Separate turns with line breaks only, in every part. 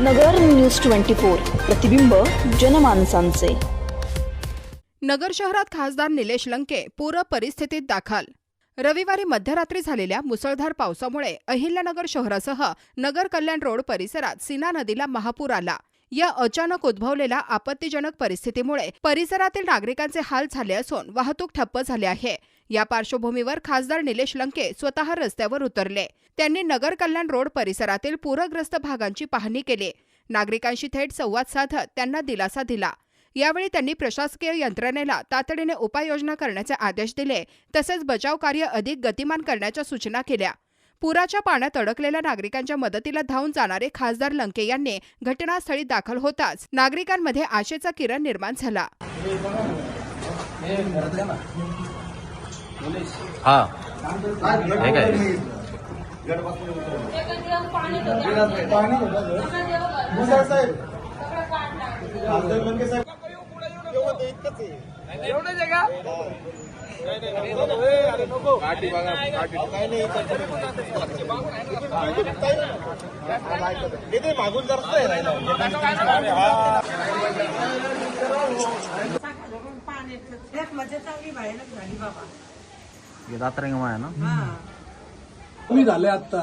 नगर news twenty four प्रतिबिंब जनमानसांचे.
नगर शहरात खासदार निलेश लंके पूर परिस्थितीत दाखल. रविवारी मध्यरात्री झालेल्या मुसळधार पावसामुळे अहिल्यानगर शहरासह नगर कल्याण रोड परिसरात सीना नदीला महापूर आला. या अचानक उद्भवलेल्या आपत्तीजनक परिस्थितीमुळे परिसरातील नागरिकांचे हाल झाले असून वाहतूक ठप्प झाली आहे. या पार्श्वभूमीवर खासदार निलेश लंके स्वतः रस्त्यावर उतरले. त्यांनी नगर कल्याण रोड परिसरातील पूरग्रस्त भागांची पाहणी केली. नागरिकांशी थेट संवाद साधत त्यांना दिलासा दिला. यावेळी त्यांनी प्रशासकीय यंत्रणेला तातडीने उपाययोजना करण्याचे आदेश दिले तसेच बचाव कार्य अधिक गतिमान करण्याच्या सूचना केल्या. पुराच्या पाण्यात अडकलेल्या नागरिकांच्या मदतीला धावून जाणारे खासदार लंके यांनी घटनास्थळी दाखल होताच नागरिकांमध्ये आशेचा किरण निर्माण झाला.
काय?
एक मजा चांगली
रात्र आहे ना.
तुम्ही झाले आता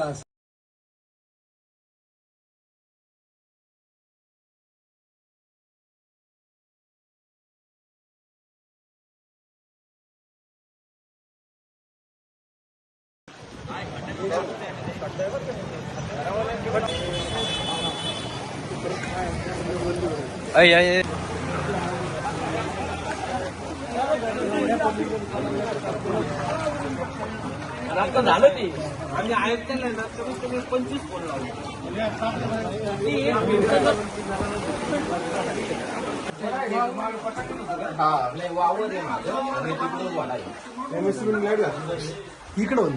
अय अय
झालं ते. आम्ही आयुक्तांना ना कमीत कमी पंचवीस फोन लावले.
इकडं होऊन